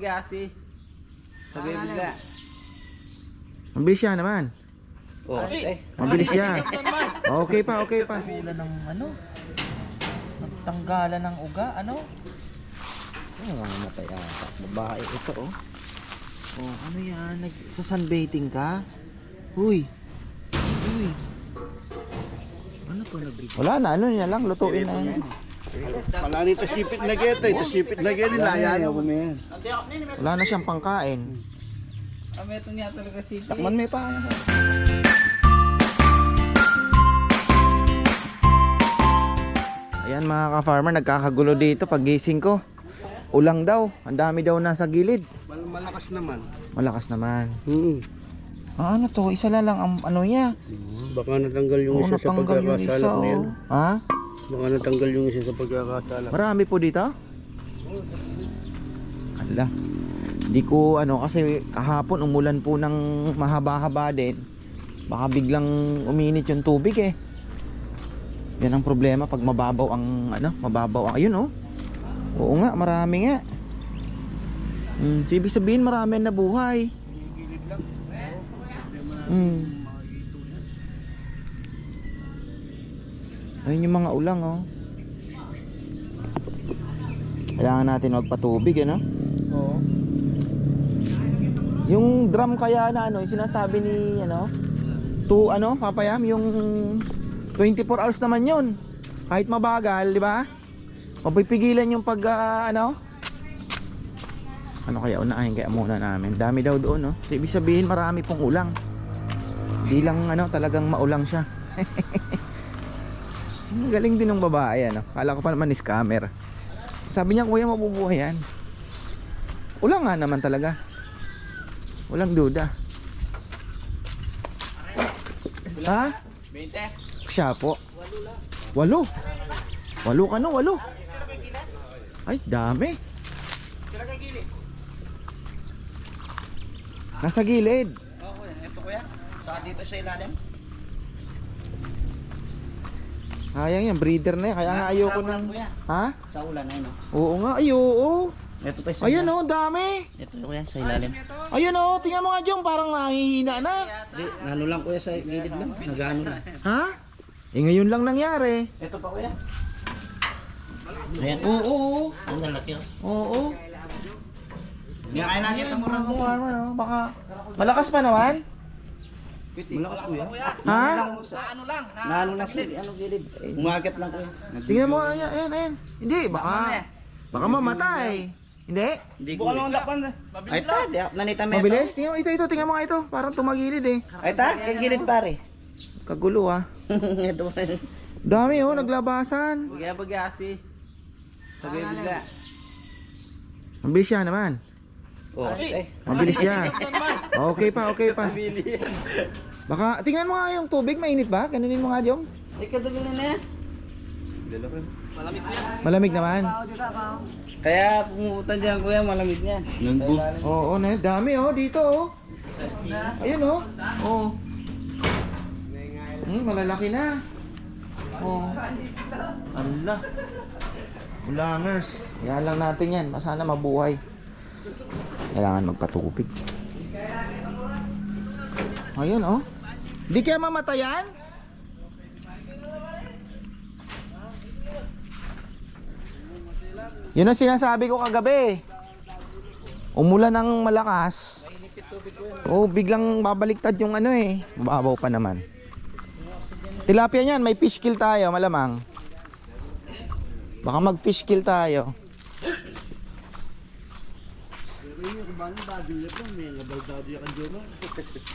magyasi. Sabi bigla. Mabilis siya naman. Oh, eh. Mabilis siya. Okay pa, okay pa. Pila ng ano? Nagtanggalan ng uga, ano? Oh, mamatay ata. Babae ito, oh. Oh, ano yan? Nag sa sunbathing ka? Uy. Uy. Ano to nag Wala na, ano niya lang, lutuin na yan. Wala ni tasipit na geta, tasipit na geta nila na yan. Wala na siyang pangkain. Kami ito niya talaga si Takman may pa. Ayan mga ka-farmer, nagkakagulo dito pagising ko. Ulang daw, ang dami daw nasa gilid. Mal malakas naman. Malakas naman. Hmm. Ah, ano to? Isa lang ang ano niya. Baka natanggal yung Oo, isa sa pagkakasalak na yan. Oh. Ha? Baka natanggal yung isa sa pagkakasalak. Marami po dito? Hala. Hindi ko ano kasi kahapon umulan po ng mahaba-haba din. Baka biglang uminit yung tubig eh. Yan ang problema pag mababaw ang ano, mababaw ang ayun oh. Oo nga, marami nga. Hmm, so ibig sabihin marami na buhay. Hmm. Ayun yung mga ulang oh. Kailangan natin magpatubig ano? Oo. Yung drum kaya na ano, yung sinasabi ni ano, to ano, papayam, yung 24 hours naman yun. Kahit mabagal, di ba? Mapipigilan yung pag ah, ano? Ano kaya unahin kaya muna namin. Dami daw doon, no? So, ibig sabihin marami pong ulang. Di lang ano, talagang maulang siya. Galing din ng babae, ano? Kala ko pa naman scammer. Sabi niya, kuya, mabubuhay yan. Ulang nga naman talaga. Walang duda. Ha? 20. Siya po. Walo. Walo ka no, walo. Ay, dami. Nasa gilid. Kuya. Ito kuya. Saka dito sa ilalim. Sayang yan, breeder na yan. Kaya nga ayoko Sa ulan, ng... kuya. Ha? Sa ulan na yun. oh. Oo nga, ay oo. Ito pa sa Ayun oh, dami. Ito kuya, sa ilalim. Ayun oh, tingnan mo nga Jong, parang nahihina na. Di, nano lang kuya sa gilid lang. Nagano lang. Ha? Eh ngayon lang nangyari. Ito pa kuya. Ayan. Oo, oo. Ang lalaki. oh. Oo. Hindi na kaya nakita mo rin. baka malakas pa naman. Malakas kuya. Ha? ano lang. Na ano lang sa ano gilid. Umagat lang kuya. Tingnan mo, ayan, ayan, ayan. Hindi, baka, baka mamatay. Hindi? Hindi ko. Bukan lakpan. Ay ta, di nanita mo. Mabilis? Tingnan mo, ito, ito, tingnan mo nga ito. Parang tumagilid eh. Ay ta, kay gilid pare. Kagulo ah. Ito pa. Dami oh, naglabasan. Kaya magyasi. Sabi bigla. Mabilis siya naman. Oh, eh. Mabilis siya. Okay pa, okay pa. Baka, tingnan mo nga yung tubig, mainit ba? Ganunin mo nga, Jong. Ikaw dagal na yan. Malamig naman. Kaya pumutan dyan kuya, malamig niya. Oo, oh, na, dami oh, dito oh. Ayun oh. Oh. Hmm, malalaki na. Oh. Allah. Ulangers. Yan lang natin yan. Sana mabuhay. Kailangan magpatubig. Ayun oh. Di kaya mamatayan? Yun ang sinasabi ko kagabi. Umulan ng malakas. Oh, biglang babaliktad yung ano eh. Mababaw pa naman. Tilapia niyan, may fish kill tayo, malamang. Baka mag fish kill tayo.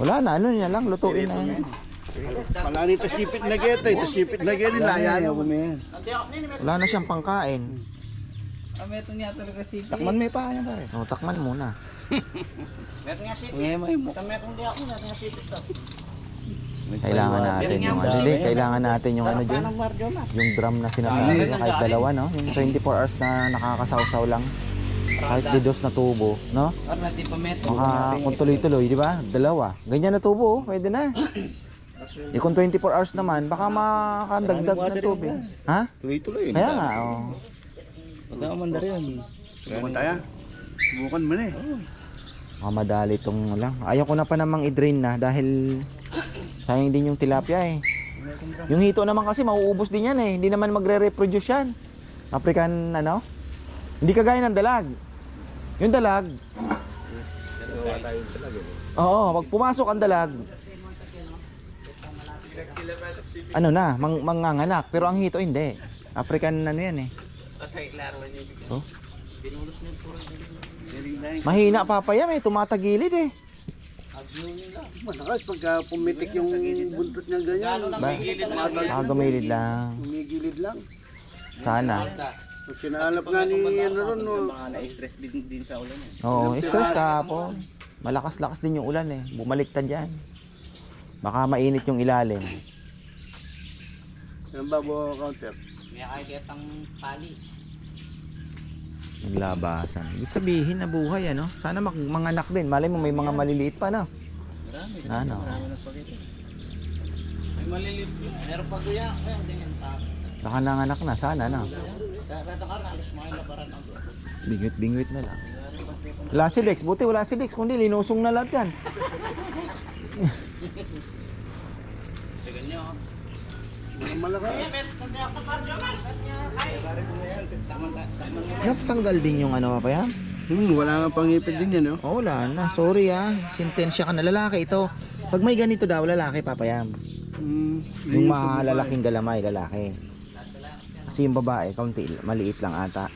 Wala na, ano niya lang, lutuin na yan. Wala ni tasipit na geta, tasipit na geta nila ayaw mo na yan. Wala na siyang pangkain. Kami ito niya talaga si Takman may pa yan pare. Oh, takman muna. Meron nga si Ngayon mo itong di ako, meron nga si to. Kailangan natin yung ano, hindi, kailangan natin yung ano ma? Yung drum na sinasabi na kahit dalawa, no? Yung 24 hours na nakakasawsaw lang. Kahit didos na tubo, no? Or natin pa meto. Maka kung tuloy-tuloy, di ba? Dalawa. Ganyan na tubo, oh. pwede na. Eh kung 24 hours naman, baka makadagdag ng tubig. Ha? Tuloy-tuloy. Kaya nga, oh. Pagka umanda rin. Subukan tayo. Bukan mo na eh. Baka madali tong lang. Ayaw ko na pa namang i-drain na dahil sayang din yung tilapia eh. Yung hito naman kasi mauubos din yan eh. Hindi naman magre-reproduce yan. African ano? Hindi kagaya ng dalag. Yung dalag. Oo, pag pumasok ang dalag, ano na, mang manganganak. Pero ang hito hindi. African ano yan eh. Oh. Mahina papaya may tumatagilid eh. Malakas pagka pumitik yung buntot niya ganyan. Ba? Ah, gumilid lang. Umigilid lang. Sana. Pag sinalap nga ni ano ron, no, Baka na-stress din, din sa ulan eh. Oo, stress kahapon. Malakas-lakas din yung ulan eh. Bumaliktad yan. Baka mainit yung ilalim. yung babo counter. May kakitang pali. Naglabasan. Ibig sabihin na buhay ano. Sana mag manganak din. Malay mo may mga maliliit pa no. Marami. Ano? Marami nagpakita. May malilip. Meron pa kuya. Ayun. Tap. Baka nanganak na. Sana no. Mga. Bingwit-bingwit na lang. Wala si Lex. Buti wala si Lex. Kundi linusong na lahat yan. Yung malakas. Naptanggal din yung ano pa yan. Hmm, wala nga pangipid din yan, no? Oh, wala na. Sorry ah. Sintensya ka na. Lalaki ito. Pag may ganito daw, lalaki papayam. Hmm, Yung yun sa malalaking galamay, lalaki. Kasi yung babae, kaunti, maliit lang ata.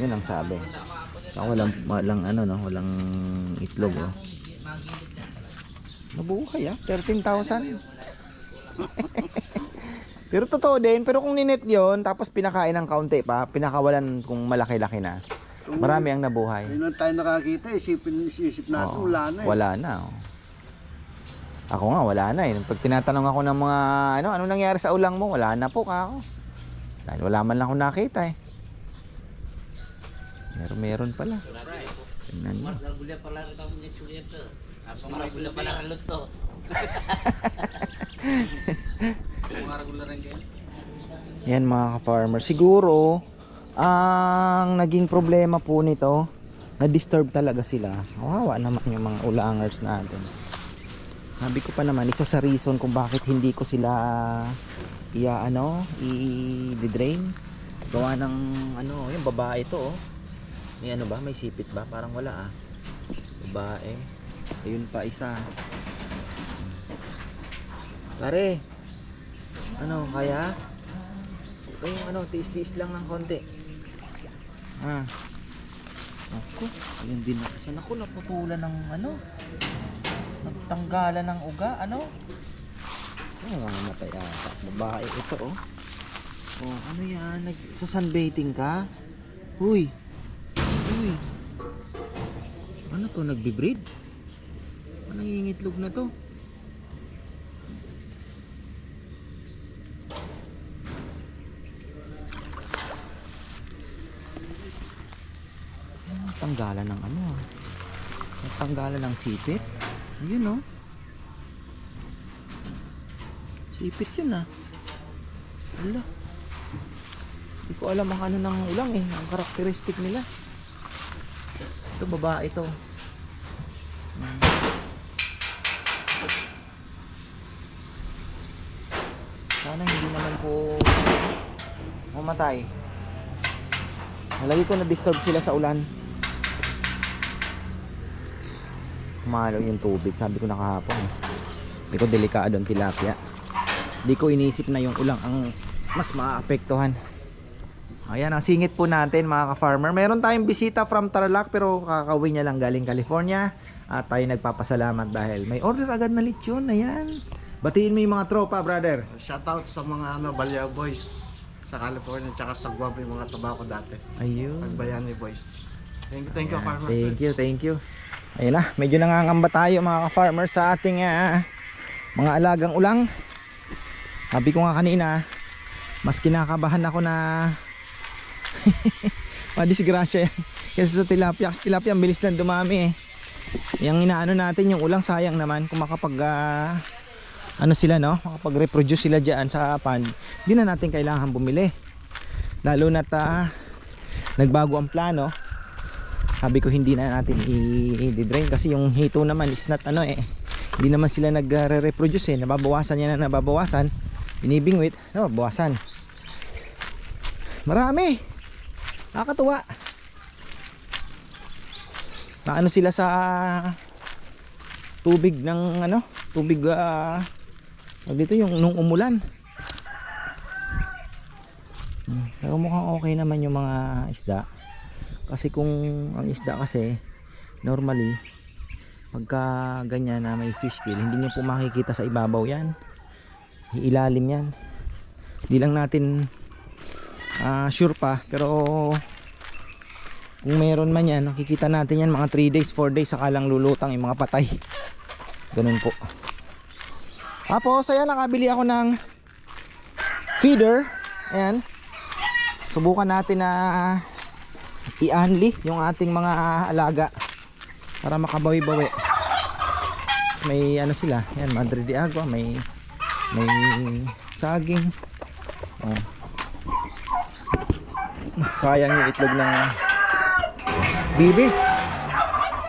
Yun ang sabi. Saka walang, walang ano no, walang itlog oh. Nabuhay ah, 13,000. pero totoo din, pero kung ninet yon tapos pinakain ng kaunti pa, pinakawalan kung malaki-laki na, marami ang nabuhay. Yun ang tayo nakakita, isipin, isip natin, Oo, wala na eh. Wala na. oh. Ako nga, wala na eh. Pag tinatanong ako ng mga, ano, ano nangyari sa ulang mo? Wala na po ka ako. Dahil wala man lang ako nakita eh. Meron, meron pala. Tingnan kayo. Yan mga ka-farmer. Siguro, ang naging problema po nito, na-disturb talaga sila. Kawawa naman yung mga ulangers natin. Sabi ko pa naman, isa sa reason kung bakit hindi ko sila iya ano, i-drain. Gawa ng ano, yung babae to oh. May ano ba? May sipit ba? Parang wala ah. Babae. Ayun pa isa. Pare. Ano, kaya? Okay, yung ano, tiis-tiis lang ng konti. Ah. Ako, yun din ako. Saan ako naputulan ng ano? Nagtanggalan ng uga, ano? Ay, mamamatay ata. Babae ito, oh. Oh, ano yan? Nag sa sunbathing ka? Uy. Uy. Ano to? Nagbe-breed? Nangingitlog na to? Tanggalan ng ano ah. Tanggalan ng sipit. Ayun oh. Sipit yun ah. Wala. Hindi ko alam ang ano ng ulang eh. Ang karakteristik nila. Ito babae ito. Hmm. Sana hindi naman po mamatay. Lagi ko na-disturb sila sa ulan. Kumalo yung tubig. Sabi ko na kahapon. eh. Hindi ko delikado ang tilapia. Hindi ko inisip na yung ulang ang mas maapektuhan. Ayan ang singit po natin mga ka-farmer. Meron tayong bisita from Tarlac pero kakawin niya lang galing California. At tayo nagpapasalamat dahil may order agad na lechon. Ayan. Batiin mo yung mga tropa, brother. Shoutout sa mga ano, Balya Boys sa California tsaka sa Guam yung mga tabako dati. Ayun. Pagbayani Boys. Thank you, thank you, Ayan, Farmer. Thank you, thank you. Ayun na, medyo nangangamba tayo mga ka-farmer sa ating ah, mga alagang ulang. Sabi ko nga kanina, mas kinakabahan ako na madisgrasya yan. Kasi sa tilapia, kasi tilapia ang bilis lang dumami eh. Yung inaano natin yung ulang sayang naman kung makapag ah, ano sila no, makapag-reproduce sila diyan sa pan. Hindi na natin kailangan bumili. Lalo na ta nagbago ang plano sabi ko hindi na natin i-drain kasi yung hito naman is not ano eh hindi naman sila nagre-reproduce eh nababawasan yan na nababawasan binibingwit. Nababawasan marami. Nakakatuwa. Na ano sila sa tubig ng ano tubig ah dito yung nung umulan. Hmm, pero mukhang okay naman yung mga isda. Kasi kung ang isda kasi normally pagka ganyan na may fish kill hindi nyo po makikita sa ibabaw yan ilalim yan. Hindi lang natin ah, sure pa pero kung meron man yan nakikita natin yan mga 3 days 4 days saka lang lulutang yung mga patay. Ganun po. Tapos ayan nakabili ako ng feeder. Ayan. Subukan natin na i-unli yung ating mga alaga para makabawi-bawi. May ano sila? Yan Madre de Agua may may saging oh. sayang yung itlog ng bibi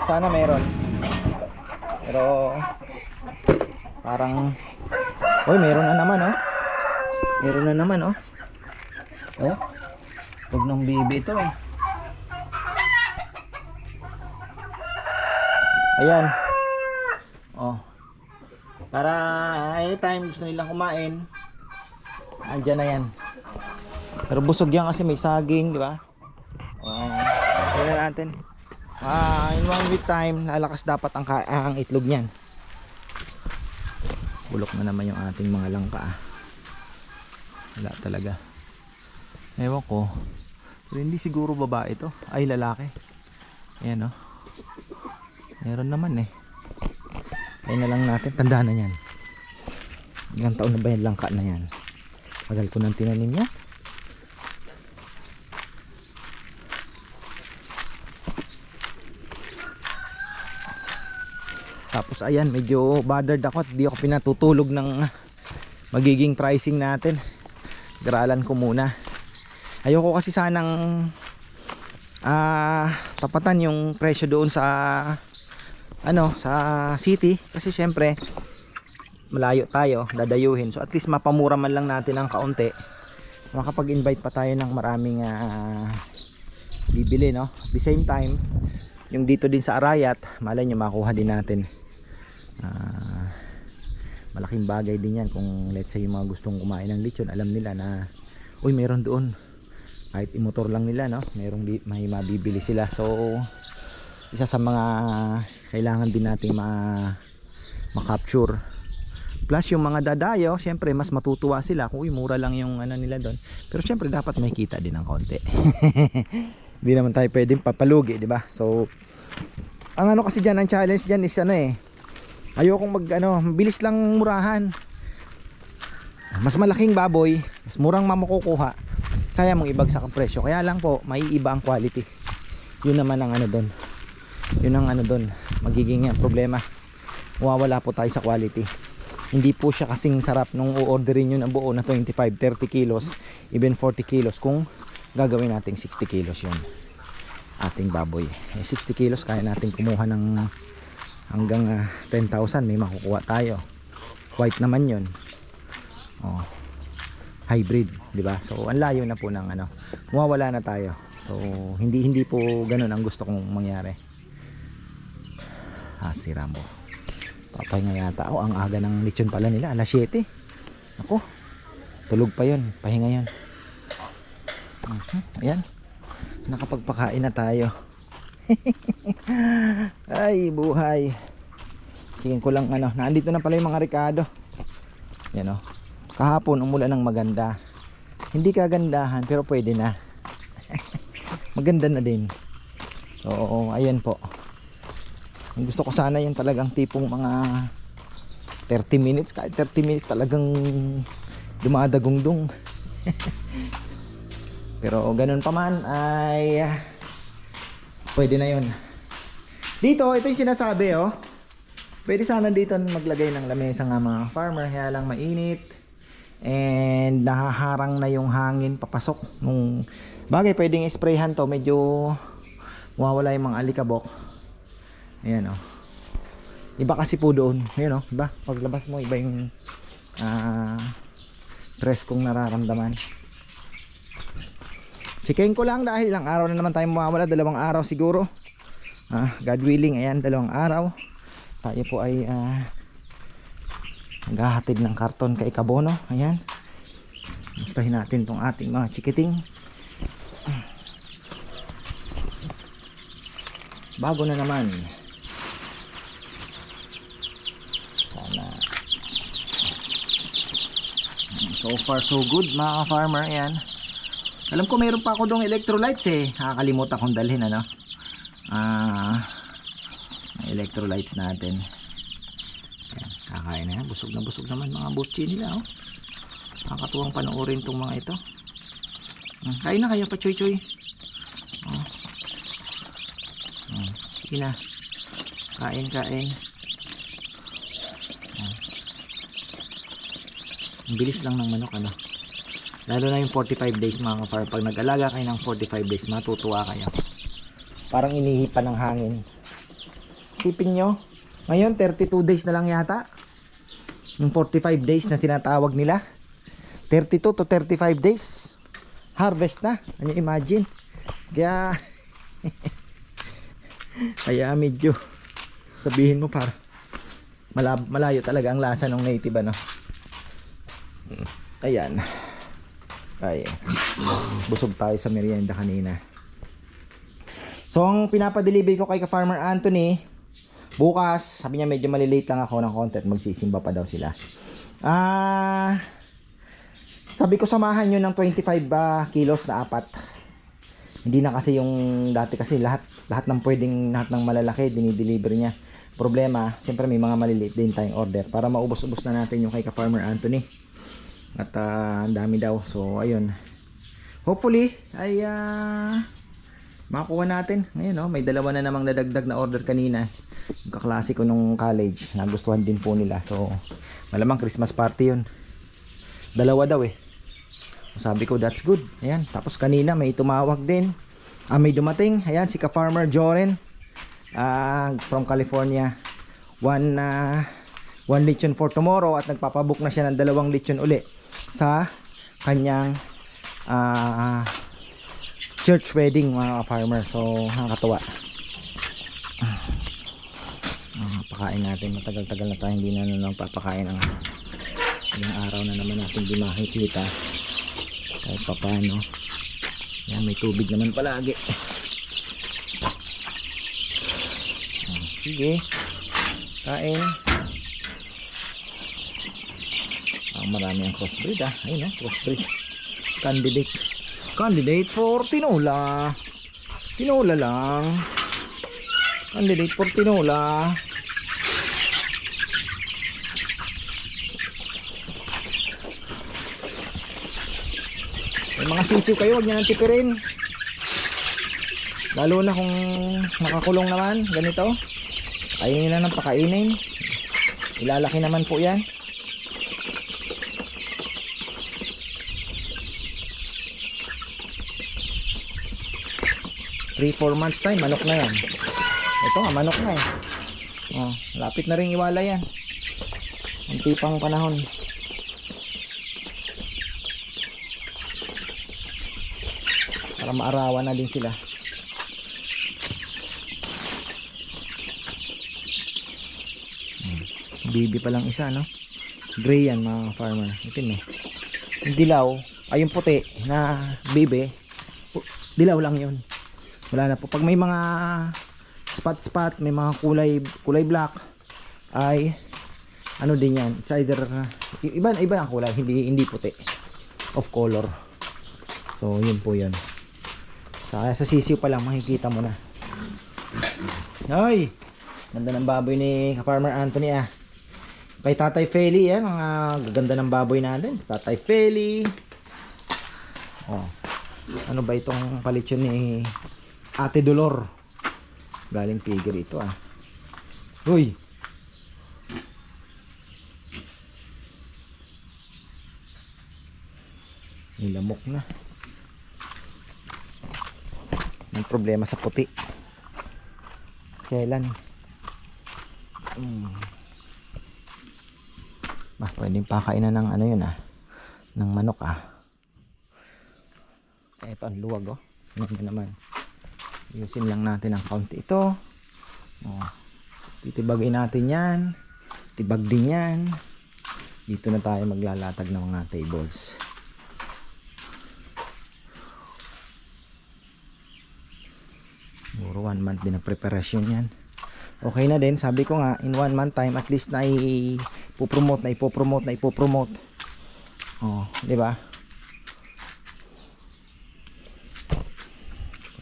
sana meron pero parang oy meron na naman oh meron na naman oh oh Huwag ng bibi ito eh. Ayan. Oh. Para anytime gusto nilang kumain, andyan na yan. Pero busog yan kasi may saging, di ba? Oh. Tingnan natin. Ah, in one week time, lalakas dapat ang, ang itlog niyan. Bulok na naman yung ating mga langka. ah. Wala talaga. Ewan ko. Pero hindi siguro babae to. Ay, lalaki. Ayan o. Meron naman eh. Kaya na lang natin. Tanda na yan. Ilang taon na ba yung langka na yan? Tagal ko nang tinanim yan. Tapos ayan, medyo bothered ako at di ako pinatutulog ng magiging pricing natin. Garalan ko muna ayoko kasi sanang ah tapatan yung presyo doon sa ano sa city. Kasi syempre malayo tayo dadayuhin. So at least mapamura man lang natin ng kaunti. Makapag-invite pa tayo ng maraming ah, bibili no? At the same time yung dito din sa Arayat malay nyo makuha din natin. Ah, malaking bagay din yan kung let's say yung mga gustong kumain ng lechon alam nila na uy meron doon. Kahit imotor lang nila no? Merong may mabibili sila. So isa sa mga kailangan din nating ma ma-capture. Plus yung mga dadayo syempre mas matutuwa sila kung uy mura lang yung ano nila doon. Pero syempre dapat may kita din ng konti. Hindi naman tayo pwedeng papalugi di ba? So ang ano kasi diyan ang challenge diyan is ano eh ayokong mag ano bilis lang murahan. Mas malaking baboy mas murang mamukukuha kaya mong ibagsak ang presyo. Kaya lang po may iba ang quality. Yun naman ang ano doon yun ang ano doon magiging uh, problema. Mawawala po tayo sa quality. Hindi po siya kasing sarap nung o-orderin nyo ng buo na 25, 30 kilos even 40 kilos kung gagawin nating 60 kilos yun. Ating baboy. Eh, 60 kilos kaya natin kumuha ng hanggang ah, 10,000 may makukuha tayo. White naman yun. Oh. Hybrid, di ba? So ang layo na po ng ano, mawawala na tayo. So hindi hindi po ganoon ang gusto kong mangyari. Ah, si Rambo. Papay nga yata. Oh, ang aga ng lechon pala nila, alas 7. Ako. Tulog pa 'yon, pahinga 'yon. Mhm, Ayan. Nakapagpakain na tayo. Ay, buhay. Tingin ko lang ano, nandito na pala yung mga Ricardo. Yan oh kahapon umulan ng maganda hindi kagandahan pero pwede na maganda na din so ayan po Gusto ko sana yan talagang tipong mga 30 minutes. Kahit 30 minutes talagang dumadagungdong. Pero ganun pa man ay pwede na yun. Dito ito yung sinasabi oh. Pwede sana dito maglagay ng lamesa nga mga farmer. Kaya lang mainit. And nahaharang na yung hangin papasok. Nung bagay pwedeng sprayhan to. Medyo mawawala yung mga alikabok. Ayan oh. Iba kasi po doon. Ayan oh, iba. Paglabas mo, iba yung ah stress kong nararamdaman. Checkin ko lang dahil ilang araw na naman tayo mawawala. Dalawang araw siguro. Ah, God willing, ayan, dalawang araw. Tayo po ay ah, naghahatid ng karton kay Kabono. Ayan. Mustahin natin tong ating mga chikiting. Bago na naman. So far so good mga ka-farmer. Ayan. Alam ko mayroon pa ako dong electrolytes eh. Nakakalimutan kong dalhin ano. Ah, electrolytes natin. Ayan, kakain na yan. Busog na busog naman mga butchi nila oh. Nakakatuwang panoorin tong mga ito. Hmm, kain na kayo pa choy choy. Oh. Hmm, sige na. Kain kain. Ang bilis lang ng manok ano. Lalo na yung 45 days mga ka Pag nag-alaga kayo ng 45 days, matutuwa kayo. Parang inihipan ng hangin. Sipin nyo, ngayon 32 days na lang yata. Yung 45 days na tinatawag nila. 32 to 35 days. Harvest na. Ano imagine? Kaya kaya medyo sabihin mo para malayo talaga ang lasa ng native ano. Ayan. Ay, busog tayo sa merienda kanina. So, ang pinapadeliver ko kay ka-Farmer Anthony, bukas, sabi niya medyo malilate lang ako ng konti at magsisimba pa daw sila. Ah, sabi ko samahan nyo ng 25 ah, kilos na apat. Hindi na kasi yung dati kasi lahat lahat ng pwedeng lahat ng malalaki dinideliver niya. Problema, siyempre may mga maliliit din tayong order para maubos-ubos na natin yung kay ka-Farmer Anthony. At ah, ang dami daw. So, ayun. Hopefully, ay ah, makuha natin. Ngayon, oh, may dalawa na namang nadagdag na order kanina. Yung kaklase ko nung college. Nagustuhan din po nila. So, malamang Christmas party yun. Dalawa daw eh. Sabi ko, that's good. Ayan. Tapos kanina may tumawag din. Ah, may dumating. Ayan, si ka-farmer Joren. Ah, from California. One, ah, one lechon for tomorrow at nagpapabook na siya ng dalawang lechon uli sa kanyang ah, church wedding mga farmer so nakakatuwa. Ah, pakain natin. Matagal-tagal na tayo hindi na nang papakain ang ilang araw na naman natin di makikita. Kahit pa paano yan may tubig naman palagi. Ah, sige. Kain Ah, marami ang crossbreed ah. Ayun oh, crossbreed. Candidate. Candidate for tinola. Tinola lang. Candidate for tinola. May mga sisiw kayo, huwag nyo nang tipirin. Lalo na kung nakakulong naman, ganito. Kainin na ng pakainin. Ilalaki naman po yan. 3-4 months time, manok na yan. Ito nga, manok na eh. Oh, lapit na rin iwala yan. Unti pang panahon. Para maarawan na din sila. Hmm. Bibi pa lang isa, no? Gray yan, mga farmer. Itim eh. Dilaw, ay puti na pu- dilaw lang yun wala na po. Pag may mga spot spot may mga kulay kulay black ay ano din yan. It's either iba iba ang kulay hindi hindi puti. Of color. So yun po yun sa, sa sisiw pa lang makikita mo na. Ay! Ganda ng baboy ni farmer Anthony ah. Kay Tatay Feli yan ang ah, gaganda ng baboy natin. Tatay Feli. Oh. Ano ba itong palitsyon ni Ate Dolor. Galing figure ito ah. Uy. Nilamok na. May problema sa puti. Kailan? Mm. Bah, pwedeng pakainan ng ano yun ah. Ng manok ah. Eto ang luwag oh. Ano na naman. Ayusin lang natin ang kaunti ito. Oh. Titibagin natin yan. Tibag din yan. Dito na tayo maglalatag ng mga tables. Siguro one month din ang preparasyon yan. Okay na din, sabi ko nga, in one month time, at least na ipopromote, na ipopromote, na ipopromote. Oh, di ba?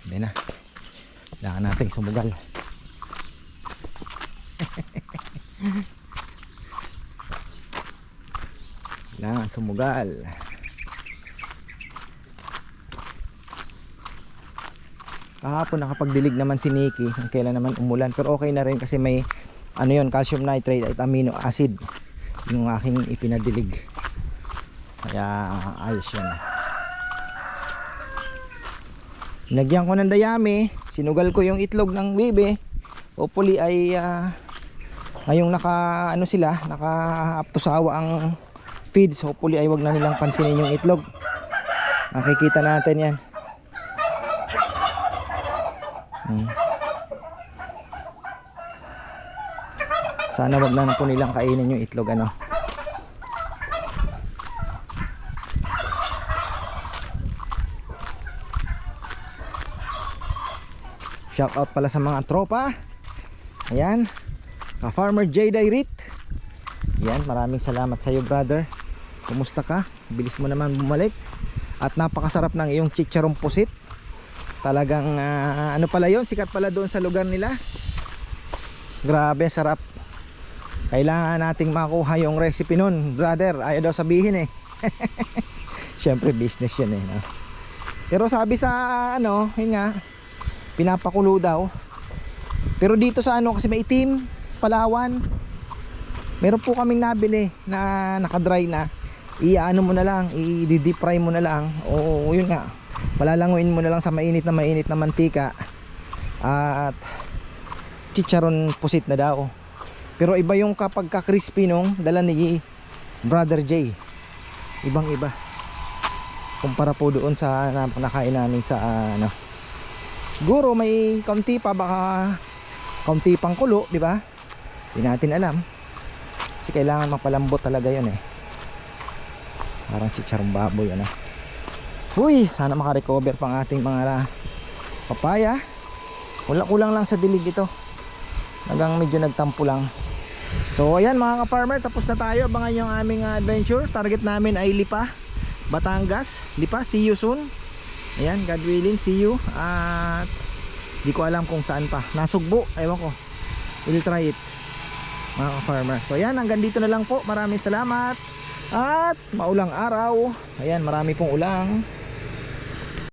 Pwede na. Kailangan nating sumugal. Kailangan sumugal. Kahapon nakapagdilig naman si Nikki. Kailan naman umulan. Pero okay na rin kasi may ano yon calcium nitrate at amino acid. Yung aking ipinadilig. Kaya ayos yun. Nagyan ko ng dayami. Sinugal ko yung itlog ng bebe. Hopefully ay ah, ngayong naka ano sila, naka up to sawa ang feeds. Hopefully ay wag na nilang pansinin yung itlog. Nakikita natin yan. Hmm. Sana wag na po nilang kainin yung itlog ano. Shout out pala sa mga tropa. Ayan. Ka Farmer J Dairit. Yan, maraming salamat sa iyo, brother. Kumusta ka? Bilis mo naman bumalik. At napakasarap ng iyong chicharong pusit. Talagang ah, ano pala 'yon, sikat pala doon sa lugar nila. Grabe, sarap. Kailangan nating makuha yung recipe nun, brother. Ayaw daw sabihin eh. Siyempre business 'yun eh, no? Pero sabi sa ano, yun nga, pinapakulo daw. Pero dito sa ano kasi may itim, Palawan. Meron po kaming nabili na naka-dry na. Iano mo na lang, i-deep fry mo na lang. O yun nga. Palalanguin mo na lang sa mainit na mainit na mantika. At chicharon pusit na daw. Pero iba yung kapag ka-crispy nung dala ni Brother J. Ibang iba. Kumpara po doon sa na, nakain namin sa ano. Siguro may kaunti pa baka kaunti pang kulo, di ba? Hindi natin alam. Kasi kailangan mapalambot talaga 'yon eh. Parang chicharong baboy ano. Uy, sana makarecover pang ating mga papaya. Wala kulang lang sa dilig ito. Hanggang medyo nagtampo lang. So ayan mga ka-farmer, tapos na tayo. Abangan yung aming adventure. Target namin ay Lipa, Batangas. Lipa, see you soon. Ayan, God willing, see you. At di ko alam kung saan pa. Nasugbo, ewan ko. We'll try it. Mga ka-farmer. So ayan, hanggang dito na lang po. Maraming salamat. At maulang araw. Ayan, marami pong ulang.